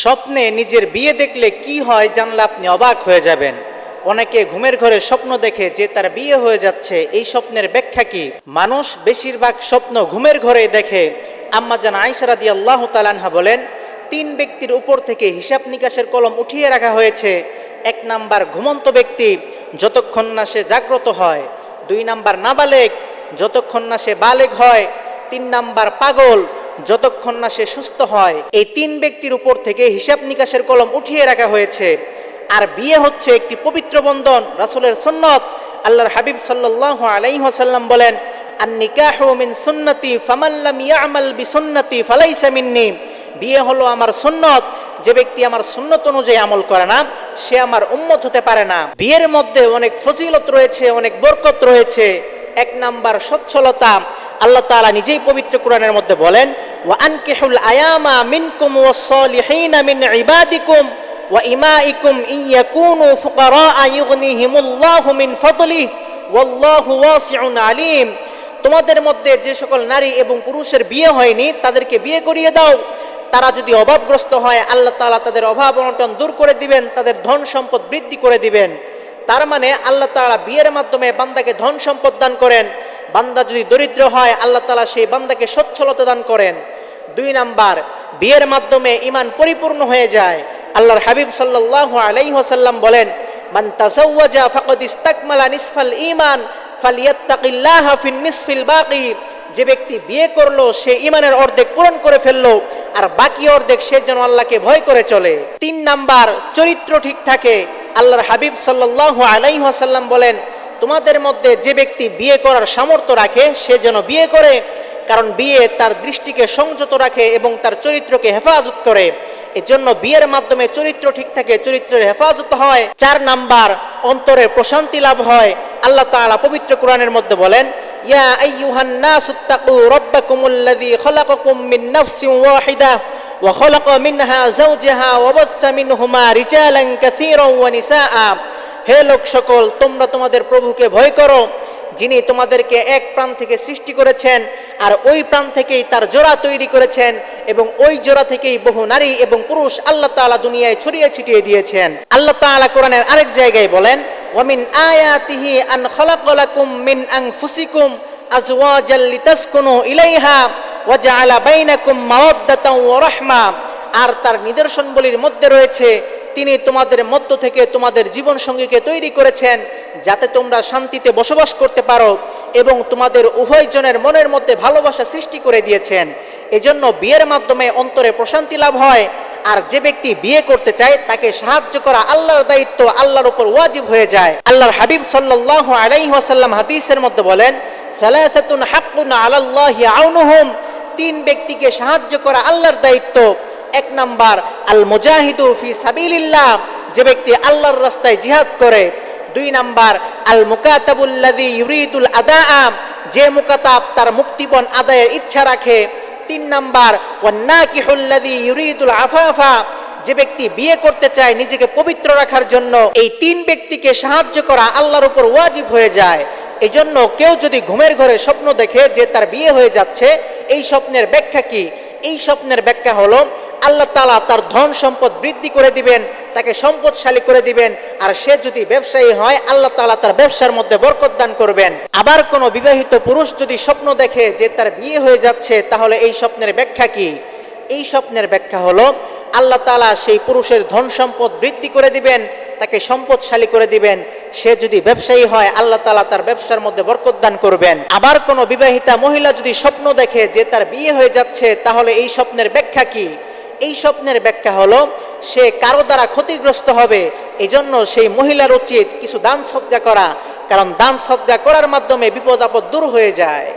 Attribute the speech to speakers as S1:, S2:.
S1: স্বপ্নে নিজের বিয়ে দেখলে কি হয় জানলে আপনি অবাক হয়ে যাবেন। অনেকে ঘুমের ঘরে স্বপ্ন দেখে যে তার বিয়ে হয়ে যাচ্ছে, এই স্বপ্নের ব্যাখ্যা কি? মানুষ বেশিরভাগ স্বপ্ন ঘুমের ঘরে দেখে। আম্মা জান আইসারাদি আল্লাহ তালানহা বলেন, তিন ব্যক্তির উপর থেকে হিসাব নিকাশের কলম উঠিয়ে রাখা হয়েছে। এক নাম্বার ঘুমন্ত ব্যক্তি, যতক্ষণ না সে জাগ্রত হয়। দুই নাম্বার নাবালেক, যতক্ষণ না সে বালেক হয়। তিন নাম্বার পাগল যতক্ষণ না সে সুস্থ হয়, এই তিন ব্যক্তির উপর থেকে হিসাব নিকাশের কলম উঠিয়ে রাখা হয়েছে। আর বিয়ে হচ্ছে একটি পবিত্র বন্ধন, রাসুলের সুন্নত। আল্লাহর হাবিব সাল্লাহ আলাইহাসাল্লাম বলেন আর নিকাহ মিন সুন্নতি ফামাল্লাম ইয়ামাল বি সুন্নতি ফালাইসা মিন্নি। বিয়ে হলো আমার সুন্নত, যে ব্যক্তি আমার সুন্নত অনুযায়ী আমল করে না, সে আমার উম্মত হতে পারে না। বিয়ের মধ্যে অনেক ফজিলত রয়েছে, অনেক বরকত রয়েছে। এক নাম্বার সচ্ছলতা আল্লাহ তাআলা নিজেই পবিত্র কোরআনের মধ্যে বলেন, ওয়া আনকিহুল আয়ামা মিনকুম ওয়াস-সালিহিনা মিন ইবাদিকুম ওয়া ইমাইকুম ইয়াকুনু ফুকারা ইউগনিহিমুল্লাহু মিন ফাদলিহি, ওয়াল্লাহু ওয়াসিউন আলিম। তোমাদের মধ্যে যে সকল নারী এবং পুরুষের বিয়ে হয়নি, তাদেরকে বিয়ে করিয়ে দাও। তারা যদি অভাবগ্রস্ত হয়, আল্লাহ তাআলা তাদের অভাব অনটন দূর করে দিবেন, তাদের ধন সম্পদ বৃদ্ধি করে দিবেন। তার মানে আল্লাহ তাআলা বিয়ের মাধ্যমে বান্দাকে ধন সম্পদ দান করেন। বান্দা যদি দরিদ্র হয়, আল্লাহ তালা সেই বান্দাকে সচ্ছলতা দান করেন। দুই নাম্বার, বিয়ের মাধ্যমে ইমান পরিপূর্ণ হয়ে যায়। আল্লাহর হাবিব সাল্লাল্লাহু আলাইহি ওয়াসাল্লাম বলেন, মান তাজাওয়াজা ফাকাদ ইস্তাকমালা নিসফাল ঈমান, ফালিয়াত্তাকিল্লাহা ফিন নিসফিল বাকি। যে ব্যক্তি বিয়ে করল, সে ইমানের অর্ধেক পূরণ করে ফেলল, আর বাকি অর্ধেক সে যেন আল্লাহকে ভয় করে চলে। তিন নাম্বার, চরিত্র ঠিক থাকে। আল্লাহর হাবিব সাল্লাল্লাহু আলাইহি ওয়াসাল্লাম বলেন তোমাদের মধ্যে যে ব্যক্তি বিয়ে করার সামর্থ্য রাখে, সে যেন বিয়ে করে, কারণ বিয়ে তার দৃষ্টিকে সংযত রাখে এবং তার চরিত্রকে হেফাজত করে। এজন্য বিয়ের মাধ্যমে চরিত্র ঠিক থাকে, চরিত্রের হেফাজত হয়। চার নাম্বার, অন্তরে প্রশান্তি লাভ হয়। আল্লাহ তাআলা পবিত্র কোরআনের মধ্যে বলেন, ইয়া আইয়ুহান নাসুত্তাকু রাব্বাকুমুল্লাযী খালাকাকুম মিন নাফসিন ওয়াহিদা ওয়া খালাকা মিনহা যাওজাহা ওয়া বাথা মিনহুমা রিজালান কাসীরান ওয়া নিসাআ। হে লোক সকল, তোমরা তোমাদের প্রভুকে ভয় করো, যিনি তোমাদেরকে এক প্রাণ থেকে সৃষ্টি করেছেন, আর ওই প্রাণ থেকেই তার জোড়া তৈরি করেছেন, এবং ওই জোড়া থেকেই বহু নারী এবং পুরুষ আল্লাহ তাআলা দুনিয়ায় ছড়িয়ে ছিটিয়ে দিয়েছেন। আল্লাহ তাআলা কোরআনের আরেক জায়গায় বলেন, ওয়ামিন আয়াতিহি আন খলাকালাকুম মিন আনফুসিকুম আজওয়াজাল লিতাসকুনু ইলাইহা ওয়া জাআলা বাইনাকুম মাওয়াদ্দাতাও ওয়া রাহমা। আর তার নিদর্শনগুলির মধ্যে রয়েছে তিনি তোমাদের মধ্য থেকে তোমাদের জীবন সঙ্গীকে তৈরি করেছেন, যাতে তোমরা শান্তিতে বসবাস করতে পারো এবং তোমাদের উভয়জনের মনের মধ্যে ভালোবাসা সৃষ্টি করে দিয়েছেন। এজন্য বিয়ের মাধ্যমে অন্তরে প্রশান্তি লাভ হয়, আর যে ব্যক্তি বিয়ে করতে চায়, তাকে সাহায্য করা আল্লাহর দায়িত্ব আল্লাহর উপর ওয়াজিব হয়ে যায়। আল্লাহর হাবিব সাল্লাল্লাহু আলাইহি ওয়াসাল্লাম হাদিসের মধ্যে বলেন, সালাসাতুন হাক্কুন আলাল্লাহি আউনুহুম। তিন ব্যক্তিকে সাহায্য করা আল্লাহর দায়িত্ব। নাম্বার আল মুজাহিদু ফি সাবিলিল্লাহ, যে ব্যক্তি আল্লাহর রাস্তায় জিহাদ করে। দুই নাম্বার আল মুকাতাবুল্লাযী ইউরিদুল আদাআ, যে মুকাতাব তার মুক্তিপণ আদায়ের ইচ্ছা রাখে। তিন নাম্বার, ওয়ান্নাকিহুল্লাযী ইউরিদুল আফাফা, যে ব্যক্তি বিয়ে করতে চায় নিজেকে পবিত্র রাখার জন্য, এই তিন ব্যক্তিকে সাহায্য করা আল্লাহর উপর ওয়াজিব হয়ে যায়। এই জন্য কেউ যদি ঘুমের ঘরে স্বপ্ন দেখে যে তার বিয়ে হয়ে যাচ্ছে, এই স্বপ্নের ব্যাখ্যা কি? এই স্বপ্নের ব্যাখ্যা হলো আল্লাহ তালা তার ধন সম্পদ বৃদ্ধি করে দিবেন, তাকে সম্পদশালী করে দিবেন, আর সে যদি ব্যবসায়ী হয়, আল্লাহ তালা তার ব্যবসার মধ্যে বরকত দান করবেন। আবার কোনো বিবাহিত পুরুষ যদি স্বপ্ন দেখে যে তার বিয়ে হয়ে যাচ্ছে, তাহলে এই স্বপ্নের ব্যাখ্যা কি? এই স্বপ্নের ব্যাখ্যা হলো, আল্লাহ তালা সেই পুরুষের ধন সম্পদ বৃদ্ধি করে দিবেন, তাকে সম্পদশালী করে দিবেন, সে যদি ব্যবসায়ী হয়, আল্লাহ তালা তার ব্যবসার মধ্যে বরকত দান করবেন। আবার কোনো বিবাহিতা মহিলা যদি স্বপ্ন দেখে যে তার বিয়ে হয়ে যাচ্ছে, তাহলে এই স্বপ্নের ব্যাখ্যা কি? এই স্বপ্নের ব্যাখ্যা হলো, সে কারও দ্বারা ক্ষতিগ্রস্ত হবে, এজন্য সেই মহিলার উচিত কিছু দান সজ্জা করা, কারণ দান সজ্জা করার মাধ্যমে বিপদ আপদ দূর হয়ে যায়।